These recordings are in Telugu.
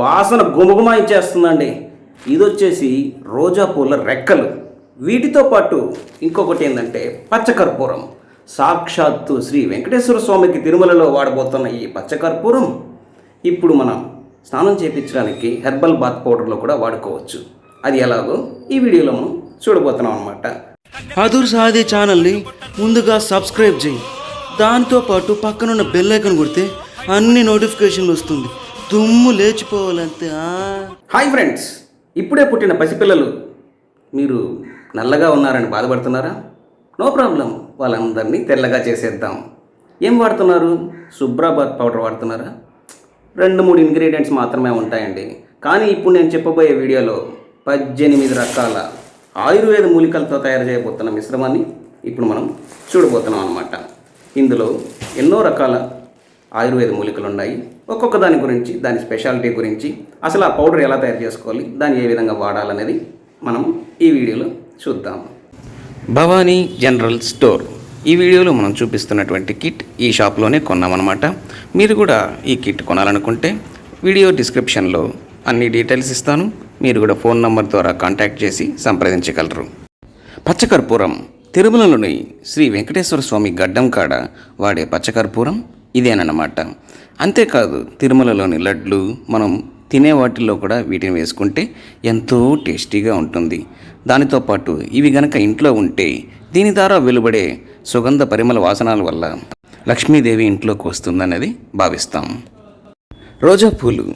వాసన గుమగుమాయించేస్తుందండి. ఇది వచ్చేసి రోజా పూల రెక్కలు. వీటితో పాటు ఇంకొకటి ఏంటంటే పచ్చకర్పూరం. సాక్షాత్తు శ్రీ వెంకటేశ్వర స్వామికి తిరుమలలో వాడబోతున్న ఈ పచ్చకర్పూరం ఇప్పుడు మనం స్నానం చేయించడానికి హెర్బల్ బాత్ పౌడర్లో కూడా వాడుకోవచ్చు. అది ఎలాగో ఈ వీడియోలో మనం చూడబోతున్నాం అనమాట అదుర్ సాదే ఛానల్ని ముందుగా సబ్స్క్రైబ్ చేయి. దాంతో పాటు పక్కనున్న బెల్ ఐకన్ కొడితే అన్ని నోటిఫికేషన్లు వస్తుంది. దుమ్ము లేచిపోవాలంతే హాయ్ ఫ్రెండ్స్ ఇప్పుడే పుట్టిన పసిపిల్లలు మీరు నల్లగా ఉన్నారని బాధపడుతున్నారా? నో ప్రాబ్లం వాళ్ళందరినీ తెల్లగా చేసేద్దాం. ఏం వాడుతున్నారు? శుభ్రాబాద్ పౌడర్ వాడుతున్నారా? రెండు మూడు ఇంగ్రీడియంట్స్ మాత్రమే ఉంటాయండి. కానీ ఇప్పుడు నేను చెప్పబోయే వీడియోలో పద్దెనిమిది రకాల ఆయుర్వేద మూలికలతో తయారు చేయబోతున్న మిశ్రమాన్ని ఇప్పుడు మనం చూడబోతున్నాం అనమాట ఇందులో ఎన్నో రకాల ఆయుర్వేద మూలికలు ఉన్నాయి ఒక్కొక్క దాని గురించి దాని స్పెషాలిటీ గురించి అసలు ఆ పౌడర్ ఎలా తయారు చేసుకోవాలి దాన్ని ఏ విధంగా వాడాలనేది మనం ఈ వీడియోలో చూద్దాం. Bhavani general store. ఈ వీడియోలో మనం చూపిస్తున్నటువంటి కిట్ ఈ షాప్లోనే కొన్నామన్నమాట. మీరు కూడా ఈ కిట్ కొనాలనుకుంటే వీడియో డిస్క్రిప్షన్లో అన్ని డీటెయిల్స్ ఇస్తాను. మీరు కూడా ఫోన్ నంబర్ ద్వారా కాంటాక్ట్ చేసి సంప్రదించగలరు. పచ్చకర్పూరం. తిరుమలలోని శ్రీ వెంకటేశ్వర స్వామి గడ్డం కాడ వాడే పచ్చకర్పూరం. ఇదేనమాట అంతేకాదు తిరుమలలోని లడ్లు మనం తినే వాటిల్లో కూడా వీటిని వేసుకుంటే ఎంతో టేస్టీగా ఉంటుంది. దానితో పాటు ఇవి గనక ఇంట్లో ఉంటే దీని ద్వారా వెలువడే సుగంధ పరిమళ వాసనాల వల్ల లక్ష్మీదేవి ఇంట్లోకి వస్తుందనేది భావిస్తాం. రోజా పూలు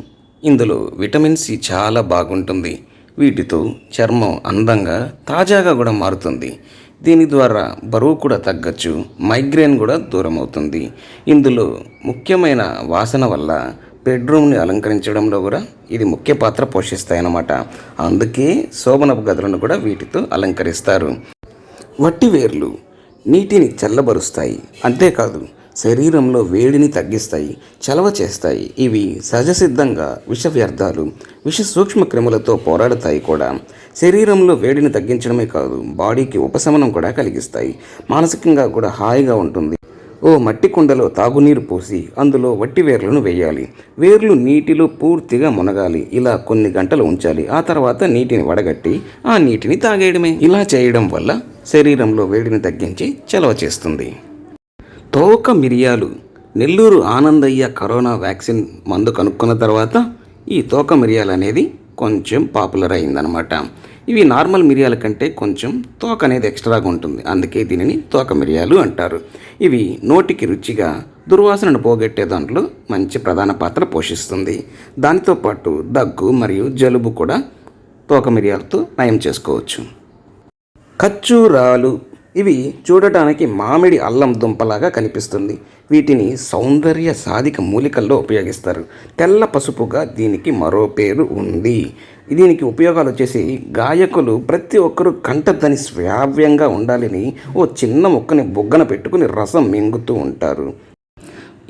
ఇందులో విటమిన్ సి చాలా బాగుంటుంది. వీటితో చర్మం అందంగా తాజాగా కూడా మారుతుంది. దీని ద్వారా బరువు కూడా తగ్గచ్చు మైగ్రేన్ కూడా దూరం అవుతుంది ఇందులో ముఖ్యమైన వాసన వల్ల బెడ్రూమ్ని అలంకరించడంలో కూడా ఇది ముఖ్య పాత్ర పోషిస్తాయన్నమాట. అందుకే శోభనపు గదులను కూడా వీటితో అలంకరిస్తారు. వట్టి వేర్లు నీటిని చల్లబరుస్తాయి. అంతేకాదు శరీరంలో వేడిని తగ్గిస్తాయి చలవ చేస్తాయి. ఇవి సహజసిద్ధంగా విష వ్యర్థాలు విష సూక్ష్మ క్రిములతో పోరాడతాయి కూడా. శరీరంలో వేడిని తగ్గించడమే కాదు బాడీకి ఉపశమనం కూడా కలిగిస్తాయి. మానసికంగా కూడా హాయిగా ఉంటుంది. ఓ మట్టి కుండలో తాగునీరు పోసి అందులో వట్టి వేర్లను వేయాలి. వేర్లు నీటిలో పూర్తిగా మునగాలి. ఇలా కొన్ని గంటలు ఉంచాలి. ఆ తర్వాత నీటిని వడగట్టి ఆ నీటిని తాగేయడమే. ఇలా చేయడం వల్ల శరీరంలో వేడిని తగ్గించి చలవ చేస్తుంది. తోక మిరియాలు నెల్లూరు ఆనందయ్య కరోనా వ్యాక్సిన్ మందు కనుక్కున్న తర్వాత ఈ తోక మిరియాలు అనేది కొంచెం పాపులర్ అయిందనమాట ఇవి నార్మల్ మిరియాల కంటే కొంచెం తోక అనేది ఎక్స్ట్రాగా ఉంటుంది. అందుకే దీనిని తోక మిరియాలు అంటారు. ఇవి నోటికి రుచిగా దుర్వాసనను పోగొట్టే దాంట్లో మంచి ప్రధాన పాత్ర పోషిస్తుంది. దానితో పాటు దగ్గు మరియు జలుబు కూడా తోక మిరియాలతో నయం చేసుకోవచ్చు. ఖర్జూరాలు ఇవి చూడటానికి మామిడి అల్లం దుంపలాగా కనిపిస్తుంది. వీటిని సౌందర్య సాధిక మూలికల్లో ఉపయోగిస్తారు. తెల్ల పసుపుగా దీనికి మరో పేరు ఉంది. దీనికి ఉపయోగాలు వచ్చేసి గాయకులు ప్రతి ఒక్కరూ కంఠధ్వని శ్రావ్యంగా ఉండాలని ఓ చిన్న ముక్కని బొగ్గన పెట్టుకుని రసం మింగుతూ ఉంటారు.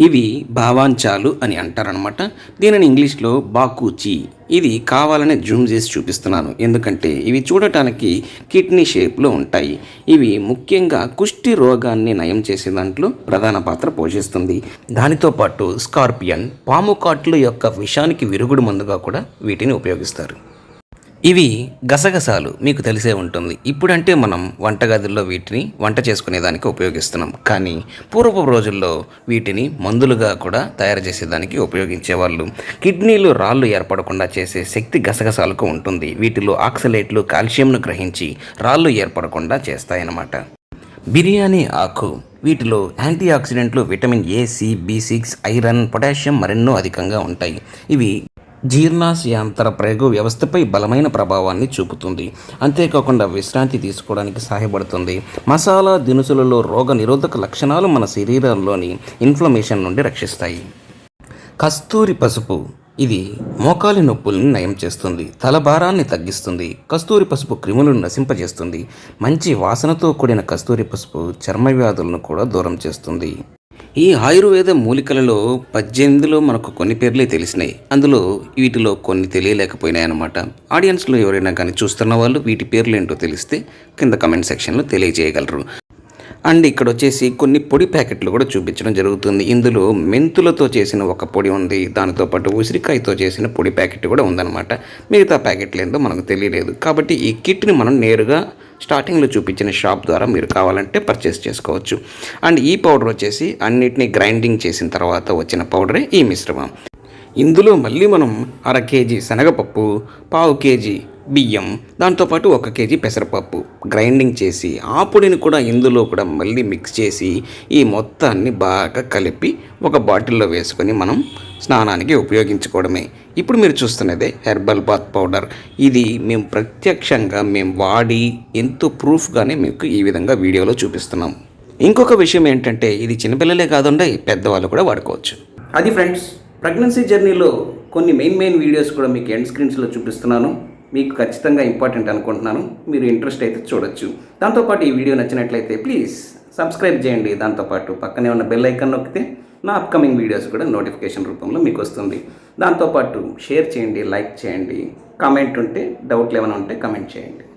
ఇవి భావాంచాలు అని అంటారనమాట దీనిని ఇంగ్లీష్లో బాకూచి. ఇది కావాలనే జూమ్ చేసి చూపిస్తున్నాను. ఎందుకంటే ఇవి చూడటానికి కిడ్నీ షేప్లో ఉంటాయి. ఇవి ముఖ్యంగా కుష్టి రోగాన్ని నయం చేసే దాంట్లో ప్రధాన పాత్ర పోషిస్తుంది. దానితో పాటు స్కార్పియన్ పాము కాట్లు యొక్క విషానికి విరుగుడు మందుగా కూడా వీటిని ఉపయోగిస్తారు. ఇవి గసగసాలు మీకు తెలిసే ఉంటుంది. ఇప్పుడంటే మనం వంటగదుల్లో వీటిని వంట చేసుకునేదానికి ఉపయోగిస్తున్నాం. కానీ పూర్వపు రోజుల్లో వీటిని మందులుగా కూడా తయారు చేసేదానికి ఉపయోగించేవాళ్ళు. కిడ్నీలు రాళ్ళు ఏర్పడకుండా చేసే శక్తి గసగసాలకు ఉంటుంది. వీటిలో ఆక్సలేట్లు కాల్షియంను గ్రహించి రాళ్ళు ఏర్పడకుండా చేస్తాయన్నమాట. బిర్యానీ ఆకు. వీటిలో యాంటీ ఆక్సిడెంట్లు vitamin A C B six iron potassium మరెన్నో అధికంగా ఉంటాయి. ఇవి జీర్ణాశయాంతర ప్రయోగ వ్యవస్థపై బలమైన ప్రభావాన్ని చూపుతుంది. అంతేకాకుండా విశ్రాంతి తీసుకోవడానికి సహాయపడుతుంది. మసాలా దినుసులలో రోగ నిరోధక లక్షణాలు మన శరీరంలోని ఇన్ఫ్లమేషన్ నుండి రక్షిస్తాయి. కస్తూరి పసుపు ఇది మోకాలి నొప్పుల్ని నయం చేస్తుంది. తల భారాన్ని తగ్గిస్తుంది. కస్తూరి పసుపు క్రిములను నశింపజేస్తుంది. మంచి వాసనతో కూడిన కస్తూరి పసుపు చర్మ వ్యాధులను కూడా దూరం చేస్తుంది. ఈ ఆయుర్వేద మూలికలలో పద్దెనిమిదిలో మనకు కొన్ని పేర్లే తెలిసినాయి. అందులో వీటిలో కొన్ని తెలియలేకపోయినాయి అన్నమాట ఆడియన్స్లో ఎవరైనా కానీ చూస్తున్న వాళ్ళు వీటి పేర్లు ఏంటో తెలిస్తే కింద కమెంట్ సెక్షన్లో తెలియజేయగలరు. అండ్ ఇక్కడ వచ్చేసి కొన్ని పొడి ప్యాకెట్లు కూడా చూపించడం జరుగుతుంది. ఇందులో మెంతులతో చేసిన ఒక పొడి ఉంది. దానితో పాటు ఉసిరికాయతో చేసిన పొడి ప్యాకెట్ కూడా ఉందన్నమాట. మిగతా ప్యాకెట్లు ఏందో మనకు తెలియలేదు. కాబట్టి ఈ కిట్ని మనం నేరుగా స్టార్టింగ్లో చూపించిన షాప్ ద్వారా మీరు కావాలంటే పర్చేస్ చేసుకోవచ్చు. అండ్ ఈ పౌడర్ వచ్చేసి అన్నిటినీ గ్రైండింగ్ చేసిన తర్వాత వచ్చిన పౌడరే ఈ మిశ్రమం. ఇందులో మళ్ళీ మనం అర కేజీ శనగపప్పు పావు కేజీ బియ్యం దాంతోపాటు ఒక కేజీ పెసరపప్పు. గ్రైండింగ్ చేసి ఆ పొడిని కూడా ఇందులో కూడా మళ్ళీ మిక్స్ చేసి ఈ మొత్తాన్ని బాగా కలిపి ఒక బాటిల్లో వేసుకొని మనం స్నానానికి ఉపయోగించుకోవడమే. ఇప్పుడు మీరు చూస్తున్నదే హెర్బల్ బాత్ పౌడర్. ఇది మేము ప్రత్యక్షంగా మేము వాడి ఎంతో ప్రూఫ్గానే మీకు ఈ విధంగా వీడియోలో చూపిస్తున్నాం. ఇంకొక విషయం ఏంటంటే ఇది చిన్నపిల్లలే కాకుండా పెద్దవాళ్ళు కూడా వాడుకోవచ్చు. అది ఫ్రెండ్స్ ప్రెగ్నెన్సీ జర్నీలో కొన్ని మెయిన్ మెయిన్ వీడియోస్ కూడా మీకు ఎండ్ స్క్రీన్స్లో చూపిస్తున్నాను. మీకు ఖచ్చితంగా ఇంపార్టెంట్ అనుకుంటున్నాను. మీరు ఇంట్రెస్ట్ అయితే చూడొచ్చు. దాంతోపాటు ఈ వీడియో నచ్చినట్లయితే ప్లీజ్ సబ్స్క్రైబ్ చేయండి. దాంతోపాటు పక్కనే ఉన్న బెల్ ఐకాన్ నొక్కితే నా అప్కమింగ్ వీడియోస్ కూడా నోటిఫికేషన్ రూపంలో మీకు వస్తుంది దాంతోపాటు షేర్ చేయండి లైక్ చేయండి. కామెంట్ ఉంటే డౌట్లు ఏమైనా ఉంటే కామెంట్ చేయండి.